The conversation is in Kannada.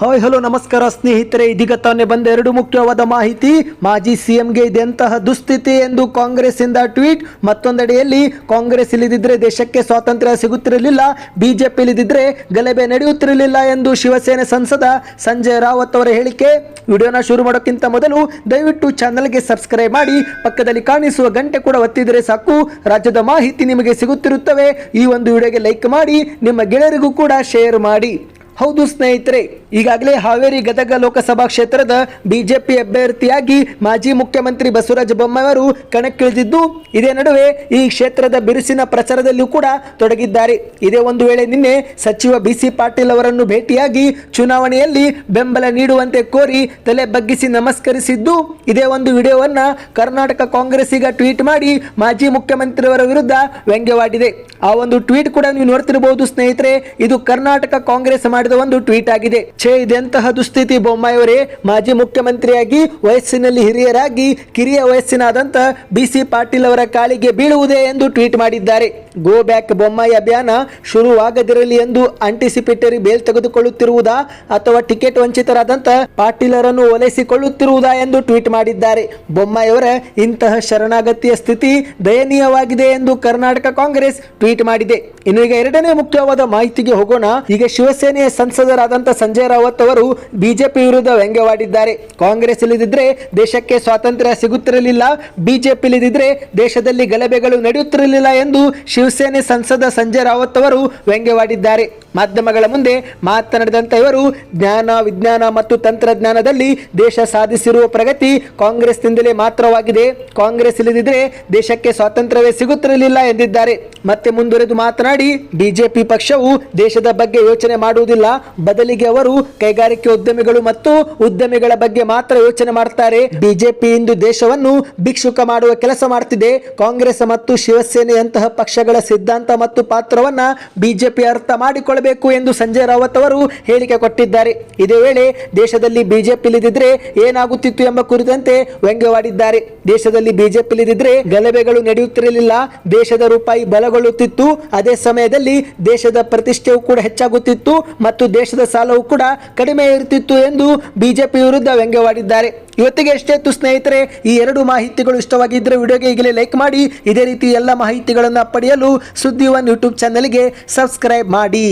ಹಾಯ್, ಹಲೋ, ನಮಸ್ಕಾರ ಸ್ನೇಹಿತರೆ. ಇದೀಗ ತಾನೇ ಬಂದ ಎರಡು ಮುಖ್ಯವಾದ ಮಾಹಿತಿ. ಮಾಜಿ ಸಿಎಂಗೆ ಇದೆಂತಹ ದುಸ್ಥಿತಿ ಎಂದು ಕಾಂಗ್ರೆಸ್ ಇಂದ ಟ್ವೀಟ್. ಮತ್ತೊಂದೆಡೆಯಲ್ಲಿ ಕಾಂಗ್ರೆಸ್ ಇಳಿದಿದ್ರೆ ದೇಶಕ್ಕೆ ಸ್ವಾತಂತ್ರ್ಯ ಸಿಗುತ್ತಿರಲಿಲ್ಲ. ಬಿಜೆಪಿ ಇಳಿದಿದ್ರೆ ಗಲಭೆ ನಡೆಯುತ್ತಿರಲಿಲ್ಲ ಎಂದು ಶಿವಸೇನೆ ಸಂಸದ ಸಂಜಯ್ ರಾವತ್ ಅವರ ಹೇಳಿಕೆ. ವಿಡಿಯೋನ ಶುರು ಮಾಡೋಕ್ಕಿಂತ ಮೊದಲು ದಯವಿಟ್ಟು ಚಾನಲ್ಗೆ ಸಬ್ಸ್ಕ್ರೈಬ್ ಮಾಡಿ. ಪಕ್ಕದಲ್ಲಿ ಕಾಣಿಸುವ ಗಂಟೆ ಕೂಡ ಒತ್ತಿದರೆ ಸಾಕು. ರಾಜ್ಯದ ಮಾಹಿತಿ ನಿಮಗೆ ಸಿಗುತ್ತಿರುತ್ತವೆ. ಈ ಒಂದು ವಿಡಿಯೋಗೆ ಲೈಕ್ ಮಾಡಿ. ನಿಮ್ಮ ಗೆಳೆಯರಿಗೂ ಕೂಡ ಶೇರ್ ಮಾಡಿ. ಹೌದು ಸ್ನೇಹಿತರೆ. ಈಗಾಗಲೇ ಹಾವೇರಿ ಗದಗ ಲೋಕಸಭಾ ಕ್ಷೇತ್ರದ ಬಿಜೆಪಿ ಅಭ್ಯರ್ಥಿಯಾಗಿ ಮಾಜಿ ಮುಖ್ಯಮಂತ್ರಿ ಬಸವರಾಜ ಬೊಮ್ಮಾಯಿಯವರು ಕಣಕ್ಕಿಳಿದಿದ್ದು, ಇದೇ ನಡುವೆ ಈ ಕ್ಷೇತ್ರದ ಬಿರುಸಿನ ಪ್ರಚಾರದಲ್ಲೂ ಕೂಡ ತೊಡಗಿದ್ದಾರೆ. ಇದೇ ಒಂದು ವೇಳೆ ನಿನ್ನೆ ಸಚಿವ ಬಿಸಿ ಪಾಟೀಲ್ ಅವರನ್ನು ಭೇಟಿಯಾಗಿ ಚುನಾವಣೆಯಲ್ಲಿ ಬೆಂಬಲ ನೀಡುವಂತೆ ಕೋರಿ ತಲೆ ಬಗ್ಗಿಸಿ ನಮಸ್ಕರಿಸಿದ್ದು, ಇದೇ ಒಂದು ವಿಡಿಯೋವನ್ನು ಕರ್ನಾಟಕ ಕಾಂಗ್ರೆಸ್ಸಿಗ ಟ್ವೀಟ್ ಮಾಡಿ ಮಾಜಿ ಮುಖ್ಯಮಂತ್ರಿಯವರ ವಿರುದ್ಧ ವ್ಯಂಗ್ಯವಾಡಿದೆ. ಆ ಒಂದು ಟ್ವೀಟ್ ಕೂಡ ನೀವು ನೋಡ್ತಿರಬಹುದು ಸ್ನೇಹಿತರೆ, ಇದು ಕರ್ನಾಟಕ ಕಾಂಗ್ರೆಸ್ ಮಾಡಿದ ಒಂದು ಟ್ವೀಟ್ ಆಗಿದೆ. ಛೇ, ಇದೆಂತಹ ದುಸ್ಥಿತಿ ಬೊಮ್ಮಾಯಿಯವರೇ? ಮಾಜಿ ಮುಖ್ಯಮಂತ್ರಿಯಾಗಿ, ವಯಸ್ಸಿನಲ್ಲಿ ಹಿರಿಯರಾಗಿ, ಕಿರಿಯ ವಯಸ್ಸಿನಾದಂಥ ಬಿ ಸಿ ಪಾಟೀಲ್ ಅವರ ಕಾಲಿಗೆ ಬೀಳುವುದೇ ಎಂದು ಟ್ವೀಟ್ ಮಾಡಿದ್ದಾರೆ. ಗೋ ಬ್ಯಾಕ್ ಬೊಮ್ಮಾಯಿ ಅಭಿಯಾನ ಶುರುವಾಗದಿರಲಿ ಎಂದು ಆಂಟಿಸಿಪೇಟರಿ ಬೇಲ್ ತೆಗೆದುಕೊಳ್ಳುತ್ತಿರುವುದಾ ಅಥವಾ ಟಿಕೆಟ್ ವಂಚಿತರಾದಂತ ಪಾಟೀಲರನ್ನು ಒಲೈಸಿಕೊಳ್ಳುತ್ತಿರುವುದಾ ಎಂದು ಟ್ವೀಟ್ ಮಾಡಿದ್ದಾರೆ. ಬೊಮ್ಮಾಯಿಯವರ ಇಂತಹ ಶರಣಾಗತಿಯ ಸ್ಥಿತಿ ದಯನೀಯವಾಗಿದೆ ಎಂದು ಕರ್ನಾಟಕ ಕಾಂಗ್ರೆಸ್ ಟ್ವೀಟ್ ಮಾಡಿದೆ. ಇನ್ನು ಈಗ ಎರಡನೇ ಮುಖ್ಯವಾದ ಮಾಹಿತಿಗೆ ಹೋಗೋಣ. ಈಗ ಶಿವಸೇನೆಯ ಸಂಸದರಾದಂಥ ಸಂಜಯ್ ರಾವತ್ ಅವರು ಬಿಜೆಪಿ ವಿರುದ್ಧ ವ್ಯಂಗ್ಯವಾಡಿದ್ದಾರೆ. ಕಾಂಗ್ರೆಸ್ ಇಲ್ಲದಿದ್ರೆ ದೇಶಕ್ಕೆ ಸ್ವಾತಂತ್ರ್ಯ ಸಿಗುತ್ತಿರಲಿಲ್ಲ. ಬಿಜೆಪಿ ಇಲ್ಲದಿದ್ರೆ ದೇಶದಲ್ಲಿ ಗಲಭೆಗಳು ನಡೆಯುತ್ತಿರಲಿಲ್ಲ ಎಂದು ಶಿವಸೇನೆ ಸಂಸದ ಸಂಜಯ್ ರಾವತ್ ಅವರು ವ್ಯಂಗ್ಯವಾಡಿದ್ದಾರೆ. ಮಾಧ್ಯಮಗಳ ಮುಂದೆ ಮಾತನಾಡಿದಂತ ಇವರು, ಜ್ಞಾನ, ವಿಜ್ಞಾನ ಮತ್ತು ತಂತ್ರಜ್ಞಾನದಲ್ಲಿ ದೇಶ ಸಾಧಿಸಿರುವ ಪ್ರಗತಿ ಕಾಂಗ್ರೆಸ್ನಿಂದಲೇ ಮಾತ್ರವಾಗಿದೆ. ಕಾಂಗ್ರೆಸ್ ಇಲ್ಲದಿದ್ರೆ ದೇಶಕ್ಕೆ ಸ್ವಾತಂತ್ರ್ಯವೇ ಸಿಗುತ್ತಿರಲಿಲ್ಲ ಎಂದಿದ್ದಾರೆ. ಮತ್ತೆ ಮುಂದುವರೆದು ಮಾತನಾಡಿ, ಬಿಜೆಪಿ ಪಕ್ಷವು ದೇಶದ ಬಗ್ಗೆ ಯೋಚನೆ ಮಾಡುವುದಿಲ್ಲ. ಬದಲಿಗೆ ಅವರು ಕೈಗಾರಿಕೆ ಉದ್ಯಮಿಗಳು ಮತ್ತು ಉದ್ಯಮಿಗಳ ಬಗ್ಗೆ ಮಾತ್ರ ಯೋಚನೆ ಮಾಡ್ತಾರೆ. ಬಿಜೆಪಿ ಇಂದು ದೇಶವನ್ನು ಭಿಕ್ಷುಕ ಮಾಡುವ ಕೆಲಸ ಮಾಡ್ತಿದೆ. ಕಾಂಗ್ರೆಸ್ ಮತ್ತು ಶಿವಸೇನೆಯಂತಹ ಪಕ್ಷಗಳ ಸಿದ್ಧಾಂತ ಮತ್ತು ಪಾತ್ರವನ್ನ ಬಿಜೆಪಿ ಅರ್ಥ ಮಾಡಿಕೊಳ್ಳಬೇಕು ಎಂದು ಸಂಜಯ್ ರಾವತ್ ಅವರು ಹೇಳಿಕೆ ಕೊಟ್ಟಿದ್ದಾರೆ. ಇದೇ ವೇಳೆ ದೇಶದಲ್ಲಿ ಬಿಜೆಪಿ ಇಲ್ಲದಿದ್ರೆ ಏನಾಗುತ್ತಿತ್ತು ಎಂಬ ಕುರಿತಂತೆ ವ್ಯಂಗ್ಯವಾಡಿದ್ದಾರೆ. ದೇಶದಲ್ಲಿ ಬಿಜೆಪಿ ಇಲ್ಲದಿದ್ರೆ ಗಲಭೆಗಳು ನಡೆಯುತ್ತಿರಲಿಲ್ಲ. ದೇಶದ ರೂಪಾಯಿ ಬಲಗೊಳ್ಳುತ್ತಿತ್ತು. ಅದೇ ಸಮಯದಲ್ಲಿ ದೇಶದ ಪ್ರತಿಷ್ಠೆಯು ಕೂಡ ಹೆಚ್ಚಾಗುತ್ತಿತ್ತು ಮತ್ತು ದೇಶದ ಸಾಲವು ಕೂಡ ಕಡಿಮೆ ಇರುತ್ತಿತ್ತು ಎಂದು ಬಿಜೆಪಿ ವಿರುದ್ಧ ವ್ಯಂಗ್ಯವಾಡಿದ್ದಾರೆ. ಇವತ್ತಿಗೆ ಎಷ್ಟೇ ತು ಸ್ನೇಹಿತರೆ, ಈ ಎರಡು ಮಾಹಿತಿಗಳು ಇಷ್ಟವಾಗಿದ್ದರೆ ವಿಡಿಯೋಗೆ ಈಗಲೇ ಲೈಕ್ ಮಾಡಿ. ಇದೇ ರೀತಿ ಎಲ್ಲ ಮಾಹಿತಿಗಳನ್ನು ಪಡೆಯಲು ಸುದ್ದಿ ಒನ್ ಯೂಟ್ಯೂಬ್ ಚಾನಲ್ಗೆ ಸಬ್ಸ್ಕ್ರೈಬ್ ಮಾಡಿ.